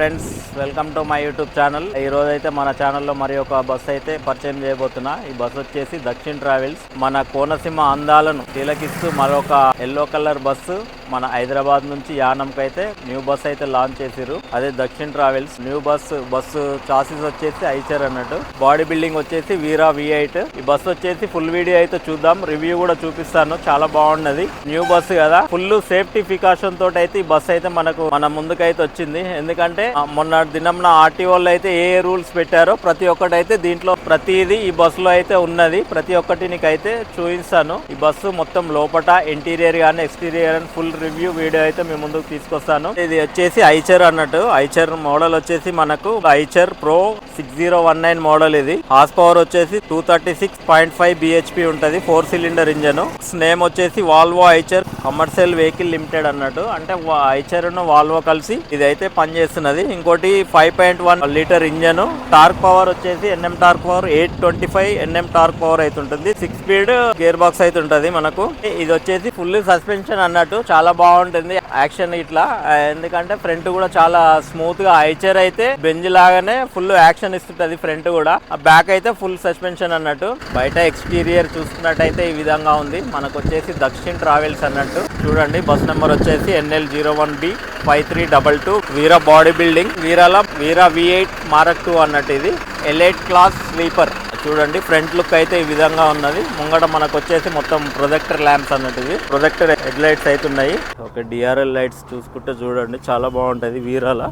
Friends welcome to my YouTube channel. ఈ రోజు అయితే మన ఛానల్లో మరి ఒక బస్ అయితే పరిచయం చేయబోతున్నా. ఈ బస్ వచ్చేసి దక్షిణ్ ట్రావెల్స్. మన కోనసీమ అందాలను తిలకిస్తూ మరొక ఎల్లో కలర్ బస్సు. మన హైదరాబాద్ నుంచి యానంకి అయితే న్యూ బస్ అయితే లాంచ్ చేసిరు అదే Dakshin travels. New bus bus chassis Eicher Eicher అన్నట్టు. బాడీ బిల్డింగ్ వచ్చేసి వీరా వి ఎయిట్ ఈ బస్ వచ్చేసి ఫుల్ వీడియో అయితే చూద్దాం. రివ్యూ కూడా చూపిస్తాను. చాలా బాగున్నది. న్యూ బస్ కదా. ఫుల్ సేఫ్టీ ఫికాషన్ తోటి అయితే ఈ బస్ అయితే మనకు మన ముందుకైతే వచ్చింది. ఎందుకంటే మొన్న దినంన ఆర్టీఓలు అయితే ఏ రూల్స్ పెట్టారో ప్రతి ఒక్కటి అయితే దీంట్లో ప్రతిది ఈ బస్సులో అయితే ఉన్నది. ప్రతి ఒక్కటి నీకైతే చూపిస్తాను. ఈ బస్సు మొత్తం లోపట ఇంటీరియర్ కానీ ఎక్స్టీరియర్ అని ఫుల్ రివ్యూ వీడియో అయితే మేము ముందుకు తీసుకొస్తాను. ఇది వచ్చేసి ఐచర్ అన్నట్టు. ఐచర్ మోడల్ వచ్చేసి మనకు Eicher pro six zero one nine model ఇది. హార్స్ పవర్ వచ్చేసి two thirty six point five BHP ఉంటది. Four cylinder engine. నేమ్ వచ్చేసి Volvo Eicher commercial vehicle limited అన్నట్టు. అంటే ఐచర్ వాల్వో కలిసి ఇది అయితే పనిచేస్తున్నది. ఇంకోటి five point one litre engine. Torque power వచ్చేసి NM torque power eight twenty five NM torque power అయితే ఉంటుంది. సిక్స్ స్పీడ్ గేర్ బాక్స్ అయితే ఉంటుంది మనకు. ఇది వచ్చేసి ఫుల్ సస్పెన్షన్ అన్నట్టు. చాలా బాగుంటుంది యాక్షన్ ఇట్లా. ఎందుకంటే ఫ్రంట్ కూడా చాలా స్మూత్గా ఐచర్ అయితే బెంజ్ లాగానే ఫుల్ యాక్షన్ ఇస్తుంటది ఫ్రంట్ కూడా. బ్యాక్ అయితే ఫుల్ సస్పెన్షన్ అన్నట్టు. బయట ఎక్స్టీరియర్ చూసుకున్నట్టయితే ఈ విధంగా ఉంది. మనకు వచ్చేసి దక్షిణ్ ట్రావెల్స్ అన్నట్టు. చూడండి బస్ నెంబర్ వచ్చేసి NL zero one B five three double two Veera body building Veerala Veera V eight mark two అన్నట్టు ఇది. ఎలైట్ క్లాస్ స్లీపర్ చూడండి. ఫ్రంట్ లుక్ అయితే ఈ విధంగా ఉన్నది. ముంగట మనకు వచ్చేసి మొత్తం ప్రొజెక్టర్ ల్యాంప్స్ అన్నట్టు ప్రొజెక్టర్ హెడ్ లైట్స్ అయితే ఉన్నాయి. ఓకే డిఆర్ఎల్ లైట్స్ చూసుకుంటే చూడండి. చాలా బాగుంటది Veerala.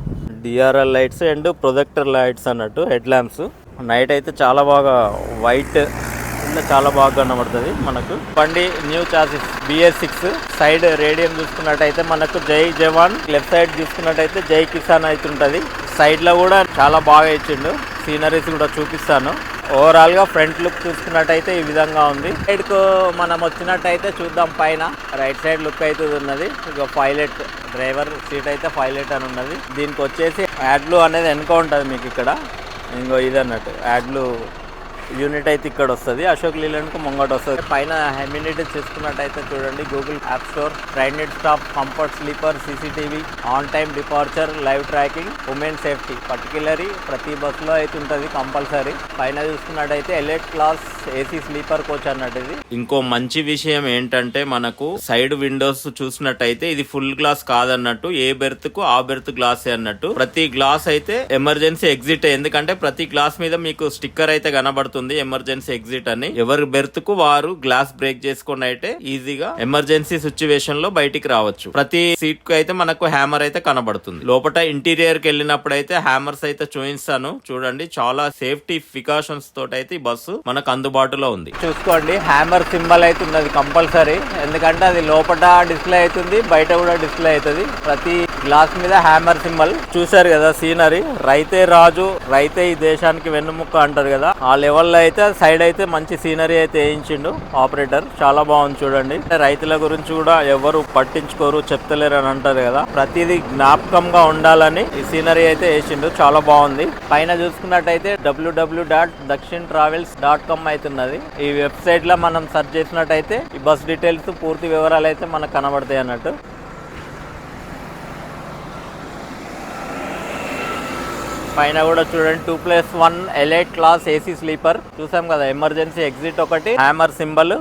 DRL lights and projector lights అన్నట్టు హెడ్ ల్యాంప్స్. నైట్ అయితే చాలా బాగా వైట్ చాలా బాగా కనబడుతుంది మనకు. బండి new chassis BS six side radium చూసుకున్నట్టయితే మనకు జై జవాన్. లెఫ్ట్ సైడ్ చూసుకున్నట్టయితే జై కిసాన్ అయితే ఉంటుంది. సైడ్లో కూడా చాలా బాగా ఇచ్చిండు సీనరీస్ కూడా చూపిస్తాను. ఓవరాల్గా ఫ్రంట్ లుక్ చూసుకున్నట్టయితే ఈ విధంగా ఉంది. సైడ్కు మనం వచ్చినట్టయితే చూద్దాం పైన. రైట్ సైడ్ లుక్ అయితే ఉన్నది. ఇక పైలట్ డ్రైవర్ సీట్ అయితే పైలట్ అని ఉన్నది. దీనికి వచ్చేసి యాడ్లు అనేది వెనుక ఉంటుంది మీకు ఇక్కడ. ఇంకో ఇది అన్నట్టు. యాడ్లు యూనిట్ అయితే ఇక్కడ వస్తుంది. అశోక్ లీలాండ్కు ముంగట వస్తుంది. పైన హెమ్యూనిటీ చూసుకున్నట్టయితే చూడండి. Google app store trained staff comfort sleeper CCTV on time departure live tracking women safety. Particularly ప్రతి బస్సులో అయితే ఉంటుంది కంపల్సరీ. పైన చూసుకున్నట్టయితే elite class AC sleeper coach అన్నట్టు ఇది. ఇంకో మంచి విషయం ఏంటంటే మనకు సైడ్ విండోస్ చూసినట్టయితే ఇది ఫుల్ గ్లాస్ కాదన్నట్టు ఏ బెర్త్కు ఆ బెర్త్ గ్లాస్ అన్నట్టు. ప్రతి గ్లాస్ అయితే ఎమర్జెన్సీ ఎగ్జిట్ ఎందుకంటే ప్రతి గ్లాస్ మీద మీకు స్టిక్కర్ అయితే కనబడుతుంది. ఎమర్జెన్సీ ఎగ్జిట్ అని. ఎవరి బెర్త్కు వారు గ్లాస్ బ్రేక్ చేసుకుని అయితే ఈజీగా ఎమర్జెన్సీ సిచ్యువేషన్లో బయటికి రావచ్చు. ప్రతి సీట్కు అయితే మనకు హ్యామర్ అయితే కనబడుతుంది. లోపల ఇంటీరియర్కి వెళ్ళినప్పుడు అయితే హ్యామర్స్ అయితే చూపిస్తాను. చూడండి చాలా సేఫ్టీ ఫికాషన్స్ తోటి అయితే ఈ బస్సు మనకు అందుబాటులో ఉంది. చూసుకోండి హ్యామర్ సింబల్ అయితే ఉన్నది కంపల్సరీ. ఎందుకంటే అది లోపల డిస్ప్లే అవుతుంది బయట కూడా డిస్ప్లే అవుతుంది. ప్రతి గ్లాస్ మీద హ్యామర్ సింబల్. చూసారు కదా సీనరీ. రైతే రాజు రైతే ఈ దేశానికి వెన్నుముక్క అంటారు కదా. ఆ లెవెల్లో అయితే సైడ్ అయితే మంచి సీనరీ అయితే వేయించిండు ఆపరేటర్. చాలా బాగుంది చూడండి. రైతుల గురించి కూడా ఎవరు పట్టించుకోరు చెప్తలేరు అని అంటారు కదా. ప్రతిదీ జ్ఞాపకంగా ఉండాలని ఈ సీనరీ అయితే వేసిండు. చాలా బాగుంది. పైన చూసుకున్నట్టయితే W W dot Dakshin travels dot com అవుతున్నది ఈ వెబ్సైట్లో మనం సెర్చ్ చేసినట్టయితే ఈ బస్ డీటెయిల్స్ పూర్తి వివరాలు అయితే మనకు కనబడతాయి అన్నట్టు. పైన కూడా చూడండి. Two plus one elite class AC sleeper చూసాం కదా ఎమర్జెన్సీ ఎగ్జిట్ ఒకటి. హ్యామర్ సింబల్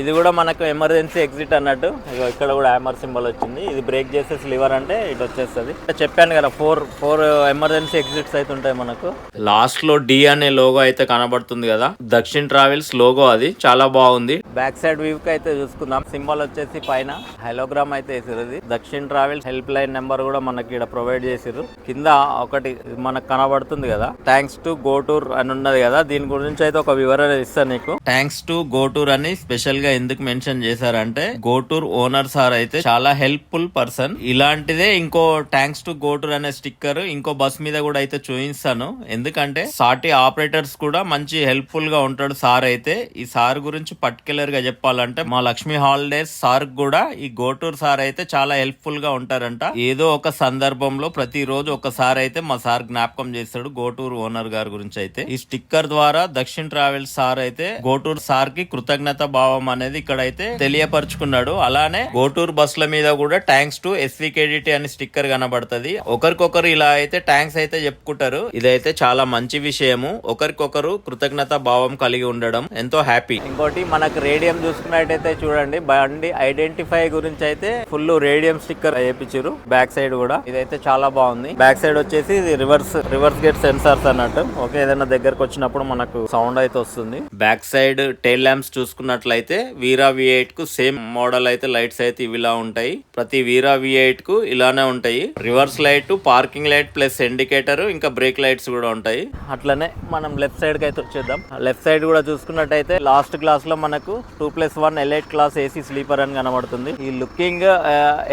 ఇది కూడా మనకు ఎమర్జెన్సీ ఎగ్జిట్ అన్నట్టు. ఇక్కడ కూడా హ్యామర్ సింబల్ వచ్చింది. ఇది బ్రేక్ చేసే స్లీవర్ అంటే ఇటు వచ్చేస్తుంది. చెప్పాను కదా ఫోర్ ఫోర్ ఎమర్జెన్సీ ఎగ్జిట్స్ అయితే ఉంటాయి మనకు. లాస్ట్లో డి అనే లోగో అయితే కనబడుతుంది కదా. దక్షిణ్ ట్రావెల్స్ లోగో అది. చాలా బాగుంది. బ్యాక్ సైడ్ వ్యూ కి అయితే చూసుకుందాం. సింబల్ వచ్చేసి పైన. హైలోగ్రామ్ అయితే వేసారు ఇది. Dakshin travels help line number కూడా మనకి ఇక్కడ ప్రొవైడ్ చేసిర్రు. కింద ఒకటి మనకు కనబడుతుంది కదా. థ్యాంక్స్ టు గోటూర్ అని ఉన్నది కదా. దీని గురించి అయితే ఒక వివరణ ఇస్తాను నీకు. థ్యాంక్స్ టు గోటూర్ అని స్పెషల్గా ఎందుకు మెన్షన్ చేశారంటే గోటూర్ ఓనర్ సార్ అయితే చాలా హెల్ప్ఫుల్ పర్సన్. ఇలాంటిదే ఇంకో థ్యాంక్స్ టు గోటూర్ అనే స్టిక్కర్ ఇంకో బస్ మీద కూడా అయితే చూపిస్తాను. ఎందుకంటే సాటి ఆపరేటర్స్ కూడా మంచి హెల్ప్ఫుల్గా ఉంటాడు సార్ అయితే. ఈ సార్ గురించి పర్టికులర్గా చెప్పాలంటే మా లక్ష్మి హాలిడేస్ సార్ కూడా ఈ గోటూర్ సార్ అయితే చాలా హెల్ప్ఫుల్గా ఉంటారంట. ఏదో ఒక సందర్భంలో ప్రతిరోజు ఒకసారి అయితే మా సార్ జ్ఞాపకం చేస్తాడు గోటూర్ ఓనర్ గారి గురించి అయితే. ఈ స్టిక్కర్ ద్వారా దక్షిణ్ ట్రావెల్స్ సార్ అయితే గోటూర్ సార్కి కృతజ్ఞత భావం అనేది ఇక్కడైతే తెలియపరుచుకున్నాడు. అలానే గోటూర్ బస్సుల మీద కూడా ట్యాంక్స్ టు ఎస్వికేడిటీ అని స్టిక్కర్ కనబడుతుంది. ఒకరికొకరు ఇలా అయితే ట్యాంక్స్ అయితే చెప్పుకుంటారు. ఇదైతే చాలా మంచి విషయము. ఒకరికొకరు కృతజ్ఞత భావం కలిగి ఉండడం ఎంతో హ్యాపీ. ఇంకోటి మనకు రేడియం చూసుకున్నట్టయితే చూడండి బండి ఐడెంటిఫై గురించి అయితే ఫుల్ రేడియం స్టిక్కర్ వేయించారు. బ్యాక్ సైడ్ కూడా ఇదైతే చాలా బాగుంది. బ్యాక్ సైడ్ వచ్చేసి ఇది రివర్స్ రివర్స్ గేట్ సెన్సార్స్ అన్నట్టు. ఓకే ఏదైనా దగ్గరకు వచ్చినప్పుడు మనకు సౌండ్ అయితే వస్తుంది. బ్యాక్ సైడ్ టైల్ ల్యాంప్స్ చూసుకున్నట్లయితే వీరా వి ఎయిట్కు సేమ్ మోడల్ అయితే లైట్స్ అయితే ఇవిలా ఉంటాయి. ప్రతి వీరా వి ఎయిట్కు ఇలానే ఉంటాయి. Reverse light parking light plus indicator ఇంకా బ్రేక్ లైట్స్ కూడా ఉంటాయి. అట్లనే మనం లెఫ్ట్ సైడ్కి అయితే వచ్చేద్దాం. లెఫ్ట్ సైడ్ కూడా చూసుకున్నట్టయితే లాస్ట్ క్లాస్లో మనకు two plus one elite class AC sleeper అని కనబడుతుంది. ఈ looking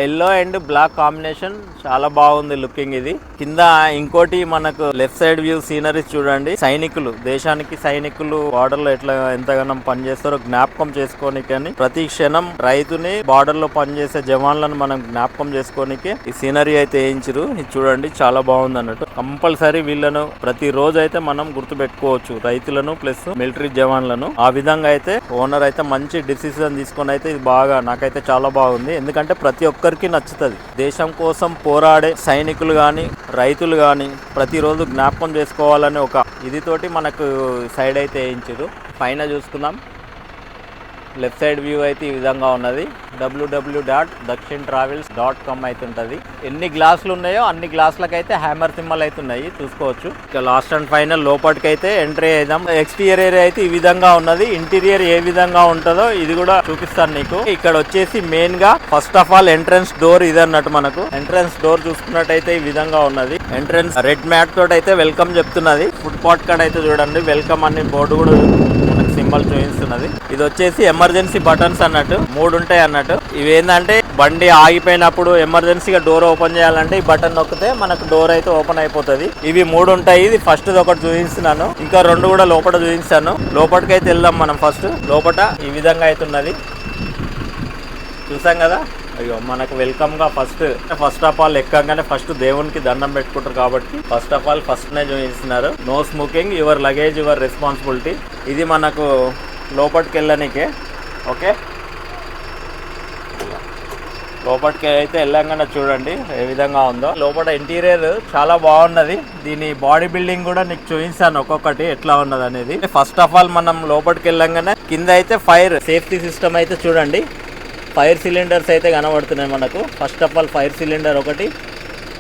yellow and black combination చాలా బాగుంది లుకింగ్ ఇది. కింద ఇంకోటి మనకు లెఫ్ట్ సైడ్ వ్యూ సీనరీస్ చూడండి. సైనికులు దేశానికి సైనికులు బార్డర్లో ఎట్లా ఎంతగానో పనిచేస్తారో జ్ఞాపకం చేసుకోనికని ప్రతి క్షణం రైతుని బార్డర్లో పనిచేసే జవాన్లను మనం జ్ఞాపకం చేసుకోనికి ఈ సీనరీ అయితే వేయించరు ఇది చూడండి చాలా బాగుంది అన్నట్టు. కంపల్సరీ వీళ్ళను ప్రతి రోజు అయితే మనం గుర్తు పెట్టుకోవచ్చు రైతులను ప్లస్ మిలిటరీ జవాన్లను. ఆ విధంగా అయితే ఓనర్ అయితే మంచి డిసిజన్ తీసుకొని అయితే ఇది బాగా నాకైతే చాలా బాగుంది. ఎందుకంటే ప్రతి ఒక్కరికి నచ్చుతుంది. దేశం కోసం పోరాడే సైనికులు కానీ రైతులు కానీ ప్రతిరోజు జ్ఞాపకం చేసుకోవాలని ఒక ఇది తోటి మనకు సైడ్ అయితే వేయించారు పైన చూసుకుందాం. లెఫ్ట్ సైడ్ వ్యూ అయితే ఈ విధంగా ఉన్నది. W W dot Dakshin travels dot com అయితే ఉంటుంది ఎన్ని గ్లాసులు ఉన్నాయో అన్ని గ్లాసులకు అయితే హ్యామర్ సింబల్ అయితే ఉన్నాయి. చూసుకోవచ్చు. ఇక లాస్ట్ అండ్ ఫైనల్ లోపటికి అయితే ఎంట్రీ అయిదాం ఎక్స్టీరియర్ ఏరియా అయితే ఈ విధంగా ఉన్నది. ఇంటీరియర్ ఏ విధంగా ఉంటుందో ఇది కూడా చూపిస్తాను నీకు. ఇక్కడ వచ్చేసి మెయిన్గా first of all entrance door ఇది అన్నట్టు మనకు. ఎంట్రన్స్ డోర్ చూసుకున్నట్టయితే ఈ విధంగా ఉన్నది. ఎంట్రన్స్ రెడ్ మ్యాట్ తోటి అయితే వెల్కమ్ చెప్తున్నది. ఫుడ్ పాట్ కాడ అయితే చూడండి. వెల్కమ్ అనే బోర్డు కూడా సింబల్ చూపిస్తున్నది. ఇది వచ్చేసి ఎమర్జెన్సీ బటన్స్ అన్నట్టు మూడు ఉంటాయి అన్నట్టు. ఇవి ఏంటంటే బండి ఆగిపోయినప్పుడు ఎమర్జెన్సీగా డోర్ ఓపెన్ చేయాలంటే ఈ బటన్ నొక్కితే మనకు డోర్ అయితే ఓపెన్ అయిపోతుంది. ఇవి మూడు ఉంటాయి ఇది ఫస్ట్ ఒకటి చూపిస్తున్నాను. ఇంకా రెండు కూడా లోపల చూపిస్తాను. లోపలికైతే వెళ్దాం మనం ఫస్ట్. లోపల ఈ విధంగా అయితే ఉన్నది చూసాం కదా? అయ్యో మనకు వెల్కమ్గా ఫస్ట్ ఫస్ట్ ఆఫ్ ఆల్ ఎక్కగానే ఫస్ట్ దేవునికి దండం పెట్టుకుంటారు కాబట్టి ఫస్ట్ ఆఫ్ ఆల్ ఫస్ట్ నే చూపిస్తున్నారు. No smoking your luggage your responsibility ఇది మనకు లోపలికి వెళ్ళనీకే ఓకే లోపలికి అయితే వెళ్ళంగానే చూడండి ఏ విధంగా ఉందో. లోపల ఇంటీరియర్ చాలా బాగున్నది. దీని బాడీ బిల్డింగ్ కూడా నీకు చూపిస్తాను ఒక్కొక్కటి ఎట్లా ఉన్నది అనేది ఫస్ట్ ఆఫ్ ఆల్ మనం లోపలికి వెళ్ళంగానే కింద అయితే ఫైర్ సేఫ్టీ సిస్టమ్ అయితే చూడండి. ఫైర్ సిలిండర్స్ అయితే కనబడుతున్నాయి మనకు. First of all fire cylinder ఒకటి.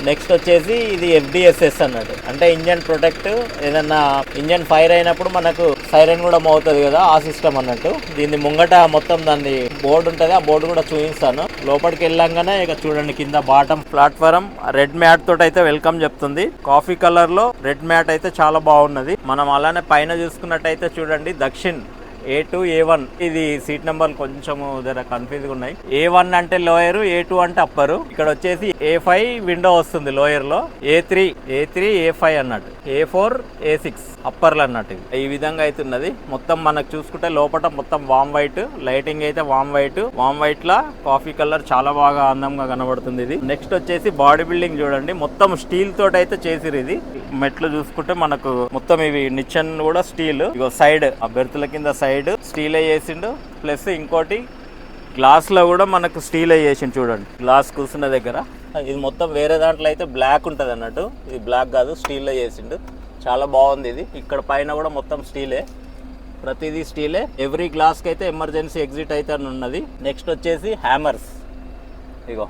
నెక్స్ట్ వచ్చేసి ఇది ఎఫ్డిఎస్ఎస్ అన్నట్టు. అంటే ఇంజన్ ప్రొటెక్ట్ ఏదన్నా ఇంజన్ ఫైర్ అయినప్పుడు మనకు సైరన్ కూడా మోగుతుంది కదా ఆ సిస్టమ్ అన్నట్టు. దీన్ని ముంగట మొత్తం దాన్ని బోర్డు ఉంటుంది ఆ బోర్డు కూడా చూపిస్తాను. లోపలికి వెళ్ళంగానే ఇక చూడండి కింద బాటమ్ ప్లాట్ఫారం. రెడ్ మ్యాట్ తోటి అయితే వెల్కమ్ చెప్తుంది. కాఫీ కలర్లో రెడ్ మ్యాట్ అయితే చాలా బాగున్నది. మనం అలానే పైన చూసుకున్నట్టయితే చూడండి Dakshin. A two A one ఇది సీట్ నెంబర్ కొంచెం జర కన్ఫ్యూజ్ ఉన్నాయి. ఏ వన్ అంటే లోయర్ ఏ టూ అంటే అప్పరు ఇక్కడ వచ్చేసి ఏ ఫైవ్ విండో వస్తుంది లోయర్లో A three A three A five అన్నట్టు. ఏ ఫోర్ ఏ సిక్స్ అప్పర్లు అన్నట్టు ఈ విధంగా అయితే ఉన్నది మొత్తం మనకు చూసుకుంటే లోపల మొత్తం వామ్ వైట్ లైటింగ్ అయితే వామ్ వైట్ వామ్ వైట్ లా కాఫీ కలర్ చాలా బాగా అందంగా కనబడుతుంది ఇది. నెక్స్ట్ వచ్చేసి బాడీ బిల్డింగ్ చూడండి. మొత్తం స్టీల్ తోటి అయితే చేసిరు ఇది. మెట్లు చూసుకుంటే మనకు మొత్తం ఇవి నిచ్చెన్ కూడా స్టీల్ ఇగో సైడ్ ఆ బెర్తుల కింద సైడ్ స్టీల్ వేసిండు ప్లస్ ఇంకోటి గ్లాస్లో కూడా మనకు స్టీల్ వేసిండు చూడండి. గ్లాస్ కూర్చున్న దగ్గర. ఇది మొత్తం వేరే దాంట్లో అయితే బ్లాక్ ఉంటుంది అన్నట్టు. ఇది బ్లాక్ కాదు స్టీల్లో చేసిండు చాలా బాగుంది ఇది. ఇక్కడ పైన కూడా మొత్తం స్టీలే. ప్రతిదీ స్టీలే. ఎవ్రీ గ్లాస్కి అయితే ఎమర్జెన్సీ ఎగ్జిట్ అయితే అని ఉన్నది. నెక్స్ట్ వచ్చేసి హ్యామర్స్ ఇగో.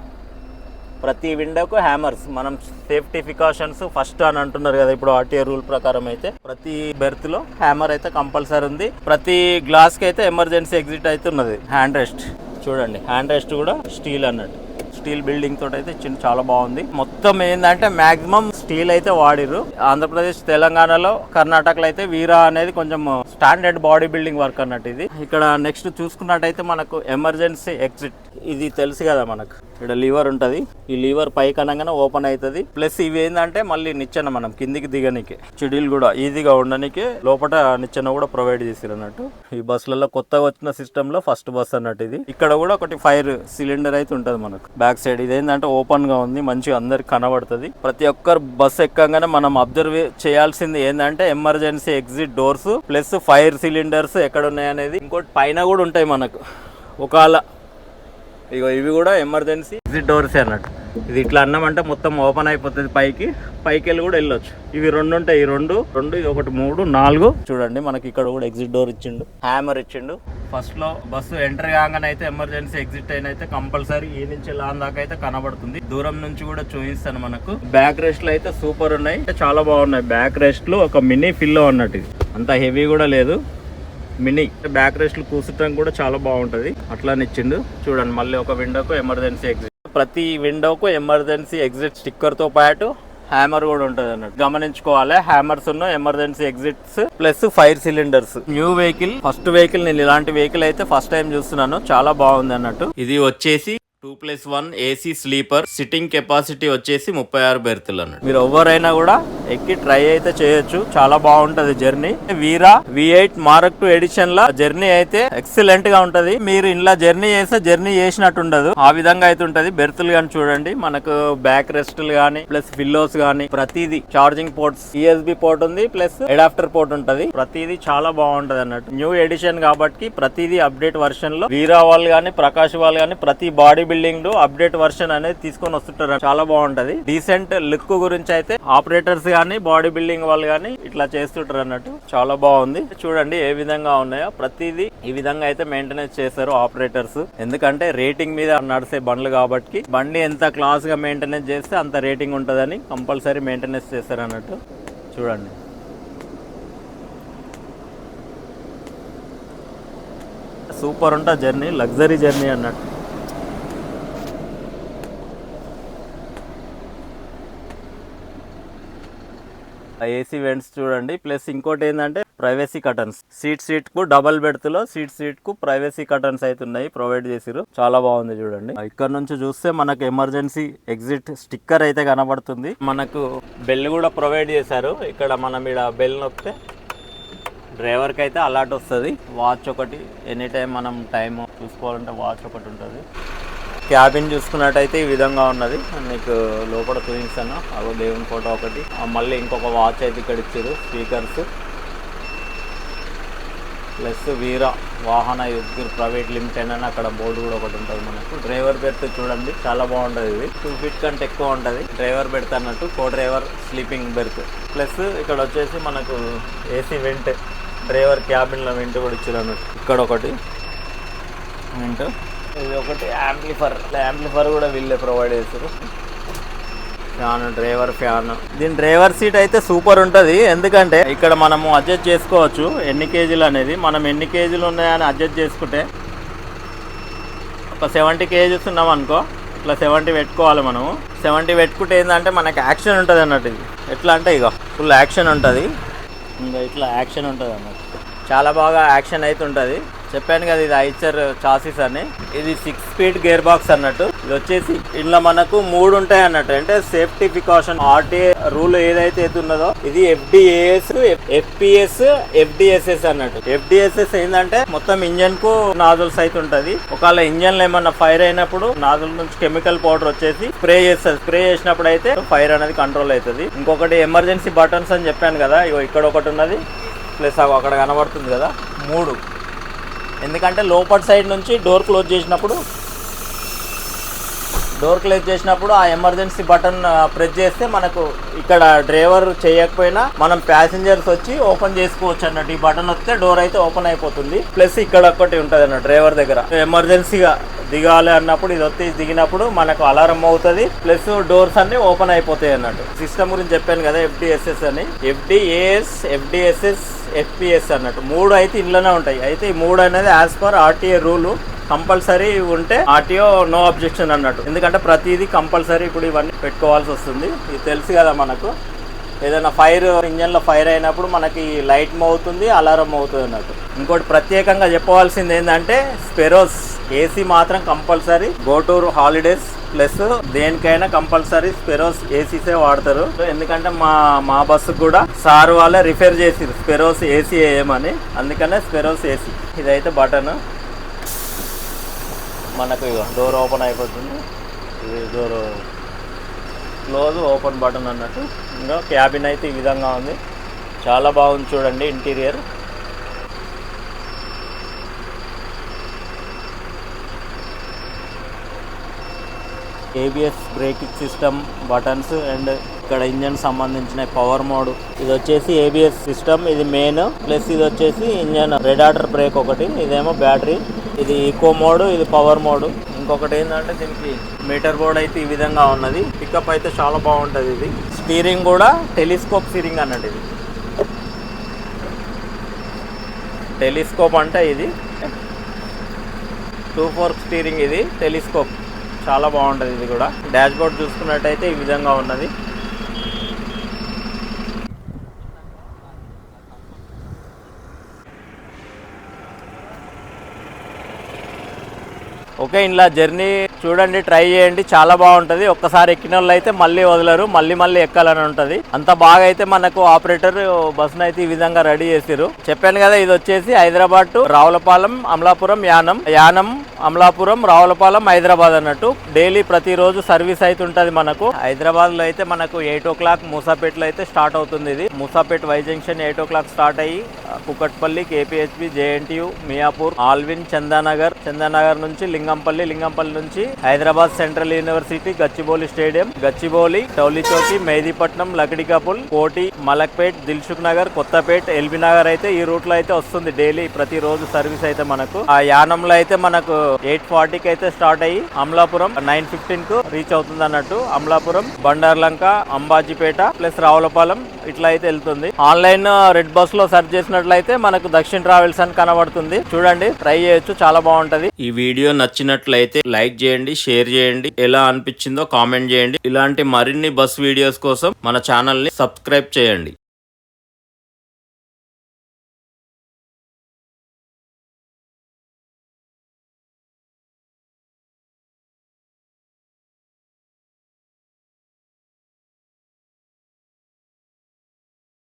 ప్రతి విండోకు హ్యామర్స్ మనం సేఫ్టీ ప్రికాషన్స్ ఫస్ట్ అని అంటున్నారు కదా ఇప్పుడు ఆర్టీఏ రూల్ ప్రకారం అయితే. ప్రతి బెర్త్లో హ్యామర్ అయితే కంపల్సరీ ఉంది. ప్రతి గ్లాస్కి అయితే ఎమర్జెన్సీ ఎగ్జిట్ అయితే ఉన్నది. హ్యాండ్ రెస్ట్ చూడండి హ్యాండ్ రెస్ట్ కూడా స్టీల్ అన్నట్టు. స్టీల్ బిల్డింగ్ తోటి అయితే చిన్న చాలా బాగుంది. మొత్తం ఏంటంటే మాక్సిమం స్టీల్ అయితే వాడిరు ఆంధ్రప్రదేశ్ తెలంగాణలో కర్ణాటకలో అయితే వీరా అనేది కొంచెం స్టాండర్డ్ బాడీ బిల్డింగ్ వర్క్ అన్నట్టు ఇది. ఇక్కడ నెక్స్ట్ చూసుకున్నట్టయితే మనకు ఎమర్జెన్సీ ఎగ్జిట్ ఇది తెలుసు కదా మనకు. ఇక్కడ లీవర్ ఉంటుంది. ఈ లీవర్ పైకి అనగానే ఓపెన్ అవుతుంది ప్లస్ ఇవి ఏంటంటే మళ్ళీ నిచ్చెన మనం కిందికి దిగనికి. చెడీలు కూడా ఈజీగా ఉండడానికి లోపల నిచ్చెన కూడా ప్రొవైడ్ చేసారు అన్నట్టు ఈ బస్సులలో కొత్తగా వచ్చిన సిస్టమ్లో ఫస్ట్ బస్ అన్నట్టు ఇది. ఇక్కడ కూడా ఒకటి ఫైర్ సిలిండర్ అయితే ఉంటుంది మనకు. బ్యాక్ సైడ్ ఇది ఏంటంటే ఓపెన్గా ఉంది. మంచిగా అందరికి కనబడుతుంది. ప్రతి ఒక్కరు బస్ ఎక్కగానే మనం అబ్జర్వ్ చేయాల్సింది ఏంటంటే emergency exit doors plus fire cylinders ఎక్కడ ఉన్నాయనేది. ఇంకోటి పైన కూడా ఉంటాయి మనకు. ఒకవేళ ఇగో ఇవి కూడా ఎమర్జెన్సీ. ఎగ్జిట్ డోర్స్ అన్నట్టు. ఇది ఇట్లా అన్నామంటే మొత్తం ఓపెన్ అయిపోతుంది పైకి. పైకి వెళ్ళి కూడా వెళ్ళొచ్చు. ఇవి రెండు ఉంటాయి. ఈ రెండు రెండు ఇది ఒకటి మూడు నాలుగు. చూడండి మనకి ఇక్కడ కూడా ఎగ్జిట్ డోర్ ఇచ్చిండు. హ్యామర్ ఇచ్చిండు. ఫస్ట్లో బస్సు ఎంటర్ కాగానే అయితే ఎమర్జెన్సీ ఎగ్జిట్ అయిన అయితే కంపల్సరీ ఈ నుంచి లాన్ దాకా అయితే కనబడుతుంది. దూరం నుంచి కూడా చూపిస్తాను మనకు. బ్యాక్ రెస్ట్ అయితే సూపర్ ఉన్నాయి. చాలా బాగున్నాయి. బ్యాక్ రెస్ట్లో ఒక మినీ ఫిల్లో అన్నట్టు ఇది. అంత హెవీ కూడా లేదు. మినీ బ్యాక్ రెస్ట్లు కూర్చోటం కూడా చాలా బాగుంటది. అట్లానే ఇచ్చిండు. చూడండి మళ్ళీ ఒక విండోకు ఎమర్జెన్సీ ఎగ్జిట్. ప్రతి విండోకు ఎమర్జెన్సీ ఎగ్జిట్ స్టిక్కర్తో పాటు హ్యామర్ కూడా ఉంటుంది అన్నట్టు. గమనించుకోవాలి హ్యామర్స్ ఉన్న emergency exits plus fire cylinders. New vehicle first vehicle నేను ఇలాంటి వెహికల్ అయితే ఫస్ట్ టైం చూస్తున్నాను. చాలా బాగుంది అన్నట్టు. ఇది వచ్చేసి two plus one AC sleeper sitting capacity వచ్చేసి ముప్పై ఆరు బెర్తులు అన్నట్టు మీరు ఎవరైనా కూడా ఎక్కి ట్రై అయితే చేయొచ్చు. చాలా బాగుంటది journey. Veera V eight mark two edition లా జర్నీ అయితే ఎక్సలెంట్గా ఉంటది. మీరు ఇంట్లో జర్నీ చేస్తే జర్నీ చేసినట్టు ఉండదు. ఆ విధంగా అయితే ఉంటది. బెర్తులు కానీ చూడండి. మనకు బ్యాక్ రెస్ట్లు కానీ ప్లస్ పిల్లోస్ కానీ ప్రతిదీ చార్జింగ్ పోర్ట్స్ ఈఎస్బి పోర్ట్ ఉంది ప్లస్ అడాప్టర్ పోర్ట్ ఉంటది. ప్రతిదీ చాలా బాగుంటది అన్నట్టు. న్యూ ఎడిషన్ కాబట్టి ప్రతిదీ అప్డేట్ వర్షన్లో వీరా వాళ్ళు గానీ ప్రకాష్ వాళ్ళు గానీ ప్రతి బాడీ బిల్డింగ్ అప్డేట్ వర్షన్ అనేది తీసుకొని వస్తుంటారు. చాలా బాగుంటది. డీసెంట్ లుక్ గురించి అయితే ఆపరేటర్స్ కానీ బాడీ బిల్డింగ్ వాళ్ళు కానీ ఇట్లా చేస్తుంటారు అన్నట్టు. చాలా బాగుంది. చూడండి ఏ విధంగా ఉన్నాయో. ప్రతిదీ ఈ విధంగా అయితే మెయింటెనెన్స్ చేస్తారు ఆపరేటర్స్. ఎందుకంటే రేటింగ్ మీద నడిసే బండ్లు కాబట్టి బండి ఎంత క్లాస్గా మెయింటెనెన్స్ చేస్తే అంత రేటింగ్ ఉంటుందని కంపల్సరీ మెయింటెనెన్స్ చేస్తారు అన్నట్టు. చూడండి. సూపర్ ఉంటుంది జర్నీ లగ్జరీ జర్నీ అన్నట్టు. ఏసీ వెంట్స్ చూడండి. ప్లస్ ఇంకోటి ఏంటంటే ప్రైవసీ కటన్స్ సీట్ సీట్కు డబల్ బెడ్త్లో సీట్ సీట్కు ప్రైవసీ కటన్స్ అయితే ఉన్నాయి. ప్రొవైడ్ చేసిరు చాలా బాగుంది చూడండి. ఇక్కడ నుంచి చూస్తే మనకు ఎమర్జెన్సీ ఎగ్జిట్ స్టిక్కర్ అయితే కనబడుతుంది. మనకు బెల్ కూడా ప్రొవైడ్ చేశారు. ఇక్కడ మనం ఇక్కడ బెల్ నొక్కితే డ్రైవర్కి అయితే అలర్ట్ వస్తుంది. వాచ్ ఒకటి ఎనీ టైం మనం టైం చూసుకోవాలంటే వాచ్ ఒకటి ఉంటుంది. క్యాబిన్ చూసుకున్నట్టయితే ఈ విధంగా ఉన్నది. నీకు లోపల చూపిస్తాను అగో దేవుని ఫోటో ఒకటి. మళ్ళీ ఇంకొక వాచ్ అయితే ఇక్కడ ఇచ్చారు స్పీకర్స్ ప్లస్ వీరా వాహన యుద్ధ ప్రైవేట్ లిమిటెడ్ అని అక్కడ బోర్డు కూడా ఒకటి ఉంటుంది మనకు. డ్రైవర్ బెర్త్ చూడండి చాలా బాగుంటుంది ఇది. టూ ఫీట్ కంటే ఎక్కువ ఉంటుంది. డ్రైవర్ బెర్త్ అన్నట్టు co driver sleeping berth plus ఇక్కడ వచ్చేసి మనకు ఏసీ వెంట్ డ్రైవర్ క్యాబిన్లో వెంట్ కూడా ఇచ్చారు అన్నట్టు. ఇక్కడ ఒకటి. వెంట్ ఇది ఒకటి యాంప్లిఫర్ యాంప్లిఫర్ కూడా వీళ్ళే ప్రొవైడ్ చేస్తారు. Fan driver fan. దీని డ్రైవర్ సీట్ అయితే సూపర్ ఉంటుంది. ఎందుకంటే ఇక్కడ మనము అడ్జస్ట్ చేసుకోవచ్చు ఎన్ని కేజీలు అనేది. మనం ఎన్ని కేజీలు ఉన్నాయని అడ్జస్ట్ చేసుకుంటే ఒక సెవెంటీ కేజీస్ ఉన్నాం అనుకో ఇట్లా సెవెంటీ పెట్టుకోవాలి మనము. సెవెంటీ పెట్టుకుంటే ఏంటంటే మనకి యాక్షన్ ఉంటుంది అన్నట్టు ఇది. ఎట్లా అంటే ఇక ఫుల్ యాక్షన్ ఉంటుంది. ఇంకా ఇట్లా యాక్షన్ ఉంటుంది అన్నట్టు. చాలా బాగా యాక్షన్ అయితే ఉంటుంది. చెప్పాను కదా ఇది ఐచర్ చాసిస్ అని. ఇది సిక్స్ స్పీడ్ గేర్ బాక్స్ అన్నట్టు. ఇది వచ్చేసి ఇందులో మనకు మూడు ఉంటాయి అన్నట్టు. అంటే సేఫ్టీ ప్రికాషన్ ఆర్టీఏ రూల్ ఏదైతే అయితే ఉన్నదో ఇది ఎఫ్డిఏఎస్ ఎఫ్పిఎస్ ఎఫ్డిఎస్ఎస్ అన్నట్టు. ఎఫ్డిఎస్ఎస్ ఏంటంటే మొత్తం ఇంజన్కు నాజల్స్ అయితే ఉంటది. ఒకవేళ ఇంజన్లో ఏమన్నా ఫైర్ అయినప్పుడు నాజల్ నుంచి కెమికల్ పౌడర్ వచ్చేసి స్ప్రే చేస్తుంది. స్ప్రే చేసినప్పుడు అయితే ఫైర్ అనేది కంట్రోల్ అవుతుంది. ఇంకొకటి ఎమర్జెన్సీ బటన్స్ అని చెప్పాను కదా ఇగో ఇక్కడ ఒకటి ఉన్నది. ప్లస్ అక్కడ కనబడుతుంది కదా మూడు. ఎందుకంటే లోపల సైడ్ నుంచి డోర్ క్లోజ్ చేసినప్పుడు డోర్ క్లోజ్ చేసినప్పుడు ఆ ఎమర్జెన్సీ బటన్ ప్రెస్ చేస్తే మనకు ఇక్కడ డ్రైవర్ చేయకపోయినా మనం ప్యాసింజర్స్ వచ్చి ఓపెన్ చేసుకోవచ్చు అన్నట్టు. ఈ బటన్ వస్తే డోర్ అయితే ఓపెన్ అయిపోతుంది. ప్లస్ ఇక్కడ ఒకటి ఉంటుంది అన్న డ్రైవర్ దగ్గర. ఎమర్జెన్సీగా దిగాలి అన్నప్పుడు ఇది వచ్చి దిగినప్పుడు మనకు అలారం అవుతుంది. ప్లస్ డోర్స్ అన్ని ఓపెన్ అయిపోతాయి అన్నట్టు. సిస్టమ్ గురించి చెప్పాను కదా ఎఫ్డిఎస్ఎస్ అని. ఎఫ్డిఏఎస్ ఎఫ్డిఎస్ఎస్ ఎఫ్పిఎస్ అన్నట్టు. మూడు అయితే ఇంట్లోనే ఉంటాయి. అయితే ఈ మూడు అనేది as per RTA rule compulsory ఉంటే ఆర్టీఓ నో అబ్జెక్షన్ అన్నట్టు. ఎందుకంటే ప్రతిదీ కంపల్సరీ ఇప్పుడు ఇవన్నీ పెట్టుకోవాల్సి వస్తుంది. ఇది తెలుసు కదా మనకు. ఏదైనా ఫైర్ ఇంజన్లో ఫైర్ అయినప్పుడు మనకి లైట్ అవుతుంది అలారం అవుతుంది అన్నట్టు. ఇంకోటి ప్రత్యేకంగా చెప్పవలసింది ఏంటంటే స్పెరోస్ ఏసీ మాత్రం కంపల్సరీ. Gotour holidays. ప్లస్ దేనికైనా కంపల్సరీ స్పెరోస్ ఏసీసే వాడతారు. ఎందుకంటే మా మా బస్సు కూడా సార్ వాళ్ళే రిఫర్ చేసిరు స్పెరోస్ ఏసీ వేయమని అందుకనే స్పెరోస్ ఏసీ ఇదైతే బటన్. మనకు డోర్ ఓపెన్ అయిపోతుంది. ఇది డోర్ క్లోజ్ ఓపెన్ బటన్ అన్నట్టు. ఇంకా క్యాబిన్ అయితే ఈ విధంగా ఉంది. చాలా బాగుంది చూడండి interior. ABS braking system buttons and ఇక్కడ ఇంజన్ సంబంధించిన పవర్ మోడ్ ఇది వచ్చేసి ఏబిఎస్ సిస్టమ్ ఇది మెయిన్ ప్లస్ ఇది వచ్చేసి ఇంజన్ రెడ్ ఆర్డర్ బ్రేక్ ఒకటి ఇదేమో బ్యాటరీ ఇది ఈకో మోడ్ ఇది పవర్ మోడ్ ఇంకొకటి ఏంటంటే దీనికి మీటర్ బోర్డ్ అయితే ఈ విధంగా ఉన్నది. పికప్ అయితే చాలా బాగుంటుంది ఇది. స్టీరింగ్ కూడా టెలిస్కోప్ స్టీరింగ్ అన్నట్టు ఇది. టెలిస్కోప్ అంటే ఇది. టూ ఫోర్ స్టీరింగ్ ఇది టెలిస్కోప్ చాలా బాగుంటుంది ఇది కూడా. డాష్ బోర్డ్ చూసుకున్నట్టయితే ఈ విధంగా ఉన్నది. ఓకే ఇలా జర్నీ చూడండి ట్రై చేయండి. చాలా బాగుంటుంది. ఒక్కసారి ఎక్కిన వాళ్ళు అయితే మళ్ళీ వదలరు మళ్ళీ మళ్ళీ ఎక్కాలని ఉంటుంది. అంత బాగా అయితే మనకు ఆపరేటర్ బస్సును అయితే ఈ విధంగా రెడీ చేసిరు చెప్పాను కదా ఇది వచ్చేసి హైదరాబాద్ టు రావులపాలెం అమలాపురం యానం. యానం అమలాపురం రావులపాలెం హైదరాబాద్ అన్నట్టు. డైలీ ప్రతిరోజు సర్వీస్ అయితే ఉంటుంది మనకు. హైదరాబాద్లో అయితే మనకు ఎయిట్ ఓ క్లాక్ మూసాపేటలో అయితే స్టార్ట్ అవుతుంది ఇది. Moosapet Y junction eight o'clock start అయ్యి కుకట్పల్లి కేపీహెచ్బి జేఎన్టీయు మియాపూర్ ఆల్విన్ చందానగర్. చందానగర్ నుంచి లింగం లింగంపల్లి లింగంపల్లి నుంచి Hyderabad central university Gachibowli stadium Gachibowli Tolichowki Mehdipatnam Lakdikapul Koti Malakpet Dilsukhnagar Kothapet LB Nagar అయితే ఈ రూట్లో అయితే వస్తుంది డైలీ. ప్రతి రోజు సర్వీస్ అయితే మనకు. ఆ యానంలో అయితే మనకు ఎయిట్ ఫార్టీకి అయితే స్టార్ట్ అయ్యి అమలాపురం నైన్ ఫిఫ్టీన్కు రీచ్ అవుతుంది అన్నట్టు. అమలాపురం బండార్లంక అంబాజీపేట ప్లస్ రావులపాలెం ఇట్లా అయితే వెళ్తుంది. ఆన్లైన్ రెడ్ బస్లో సెర్చ్ చేసినట్లయితే మనకు దక్షిణ ట్రావెల్స్ అని కనబడుతుంది. చూడండి ట్రై చేయొచ్చు చాలా బాగుంటది. ఈ వీడియో నచ్చినట్లయితే లైక్ చేయండి షేర్ చేయండి. ఎలా అనిపించిందో కామెంట్ చేయండి. ఇలాంటి మరిన్ని బస్ వీడియోస్ కోసం మన ఛానల్ని సబ్స్క్రైబ్ చేయండి.